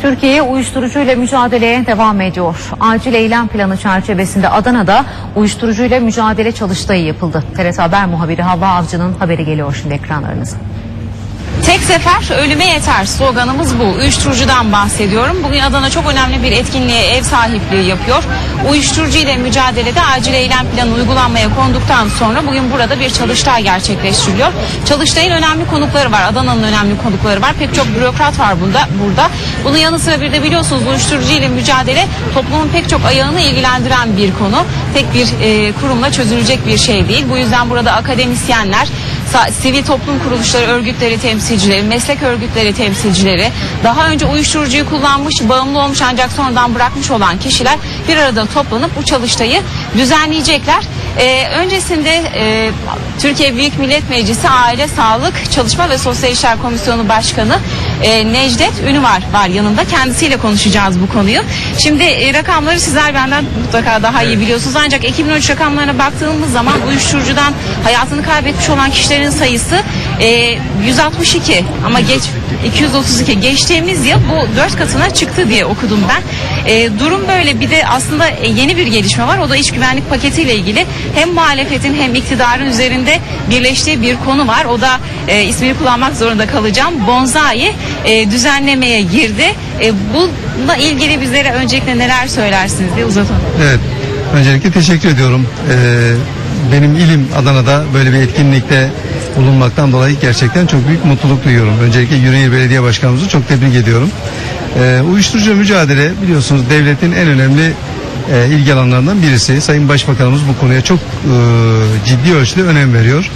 Türkiye uyuşturucuyla mücadeleye devam ediyor. Acil eylem planı çerçevesinde Adana'da uyuşturucuyla mücadele çalıştayı yapıldı. TRT Haber muhabiri Havva Avcı'nın haberi geliyor şimdi ekranlarınıza. Tek sefer ölüme yeter sloganımız bu. Uyuşturucudan bahsediyorum. Bugün Adana çok önemli bir etkinliğe ev sahipliği yapıyor. Uyuşturucu ile mücadelede acil eylem planı uygulanmaya konduktan sonra bugün burada bir çalıştay gerçekleştiriliyor. Çalıştayın önemli konukları var. Adana'nın önemli konukları var. Pek çok bürokrat var bunda, burada. Bunun yanı sıra bir de biliyorsunuz uyuşturucu ile mücadele toplumun pek çok ayağını ilgilendiren bir konu. Tek bir e, kurumla çözülecek bir şey değil. Bu yüzden burada akademisyenler, sivil toplum kuruluşları, örgütleri temsilcileri, meslek örgütleri temsilcileri, daha önce uyuşturucuyu kullanmış, bağımlı olmuş ancak sonradan bırakmış olan kişiler bir arada toplanıp bu çalıştayı düzenleyecekler. Ee, öncesinde e, Türkiye Büyük Millet Meclisi Aile Sağlık Çalışma ve Sosyal İşler Komisyonu Başkanı e, Necdet Ünüvar var yanında. Kendisiyle konuşacağız bu konuyu. Şimdi e, rakamları sizler benden mutlaka daha iyi biliyorsunuz. Ancak 2013 rakamlarına baktığımız zaman uyuşturucudan hayatını kaybetmiş olan kişilerin sayısı e, 162 ama geç 232 geçtiğimiz yıl bu dört katına çıktı diye okudum ben. E, durum böyle bir de aslında e, yeni bir gelişme var. O da iç güvenlik paketiyle ilgili hem muhalefetin hem iktidarın üzerinde birleştiği bir konu var. O da e, ismini kullanmak zorunda kalacağım. Bonzai e, düzenlemeye girdi. E, bununla ilgili bizlere öncelikle neler söylersiniz diye uzatalım. Evet. Öncelikle teşekkür ediyorum. Ee, benim ilim Adana'da böyle bir etkinlikte bulunmaktan dolayı gerçekten çok büyük mutluluk duyuyorum. Öncelikle Yüreğir Belediye Başkanımızı çok tebrik ediyorum. Ee, uyuşturucu mücadele biliyorsunuz devletin en önemli e, ilgi alanlarından birisi. Sayın Başbakanımız bu konuya çok e, ciddi ölçüde önem veriyor.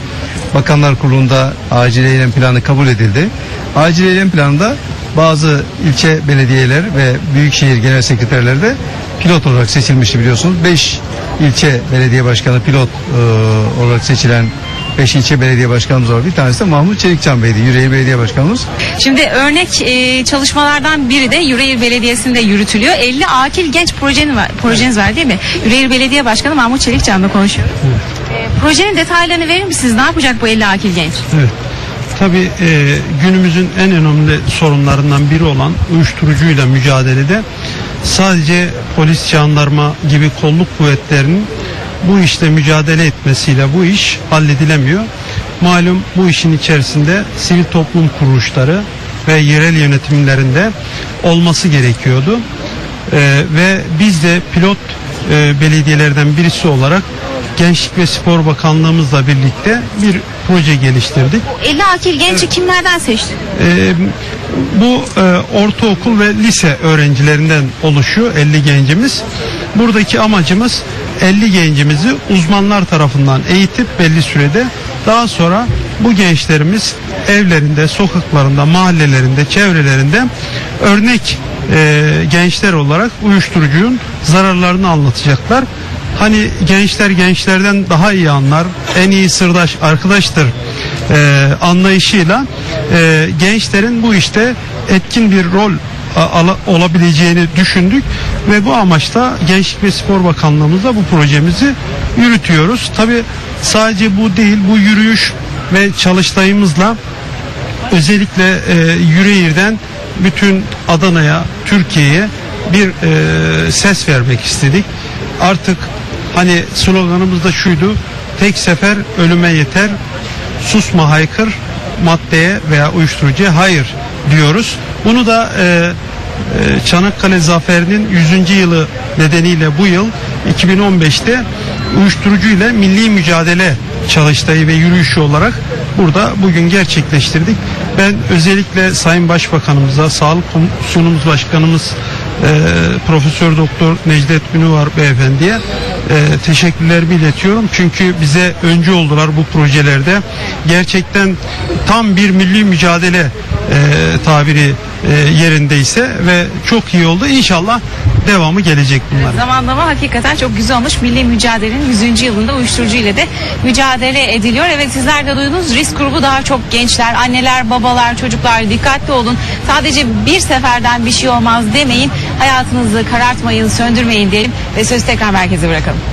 Bakanlar Kurulu'nda acil eylem planı kabul edildi. Acil eylem planında bazı ilçe belediyeler ve büyükşehir genel sekreterleri de pilot olarak seçilmişti biliyorsunuz. 5 ilçe belediye başkanı pilot e, olarak seçilen 5 ilçe belediye başkanımız var. Bir tanesi de Mahmut Çelikcan Bey'di. Yüreğir Belediye Başkanımız. Şimdi örnek e, çalışmalardan biri de Yüreğir Belediyesi'nde yürütülüyor. 50 akil genç projeniz var, projeniz var değil mi? Yüreğir Belediye Başkanı Mahmut Çelikcan'la konuşuyoruz. E, projenin detaylarını verir misiniz? Ne yapacak bu 50 akil genç? Evet. Tabii e, günümüzün en önemli sorunlarından biri olan uyuşturucuyla mücadelede sadece polis, jandarma gibi kolluk kuvvetlerinin bu işle mücadele etmesiyle bu iş halledilemiyor. Malum bu işin içerisinde sivil toplum kuruluşları ve yerel yönetimlerinde olması gerekiyordu. E, ve biz de pilot e, belediyelerden birisi olarak Gençlik ve Spor Bakanlığımızla birlikte bir proje geliştirdik. 50 akil genci kimlerden seçti? Ee, bu e, ortaokul ve lise öğrencilerinden oluşuyor 50 gencimiz. Buradaki amacımız 50 gencimizi uzmanlar tarafından eğitip belli sürede daha sonra bu gençlerimiz evlerinde, sokaklarında, mahallelerinde, çevrelerinde örnek e, gençler olarak uyuşturucunun zararlarını anlatacaklar. Hani gençler gençlerden daha iyi anlar, en iyi sırdaş arkadaştır e, anlayışıyla e, gençlerin bu işte etkin bir rol olabileceğini düşündük ve bu amaçla Gençlik ve Spor Bakanlığımızda bu projemizi yürütüyoruz. Tabi sadece bu değil, bu yürüyüş ve çalıştayımızla özellikle e, Yüreğir'den bütün Adana'ya, Türkiye'ye bir e, ses vermek istedik. Artık hani sloganımız da şuydu. Tek sefer ölüme yeter. Susma haykır maddeye veya uyuşturucuya hayır diyoruz. Bunu da e, e, Çanakkale Zaferi'nin 100. yılı nedeniyle bu yıl 2015'te uyuşturucu ile milli mücadele çalıştayı ve yürüyüşü olarak burada bugün gerçekleştirdik. Ben özellikle Sayın Başbakanımıza, Sağlık Komisyonumuz Başkanımız e, Profesör Doktor Necdet Ünüvar Beyefendi'ye e, teşekkürlerimi iletiyorum. Çünkü bize öncü oldular bu projelerde. Gerçekten tam bir milli mücadele e, tabiri e, yerindeyse ve çok iyi oldu. İnşallah devamı gelecek bunlar. Zamanlama hakikaten çok güzel olmuş. Milli mücadelenin 100. yılında uyuşturucu ile de mücadele ediliyor. Evet sizler de duydunuz. Risk grubu daha çok gençler, anneler, babalar, çocuklar dikkatli olun. Sadece bir seferden bir şey olmaz demeyin. Hayatınızı karartmayın, söndürmeyin diyelim ve sözü tekrar merkeze bırakalım.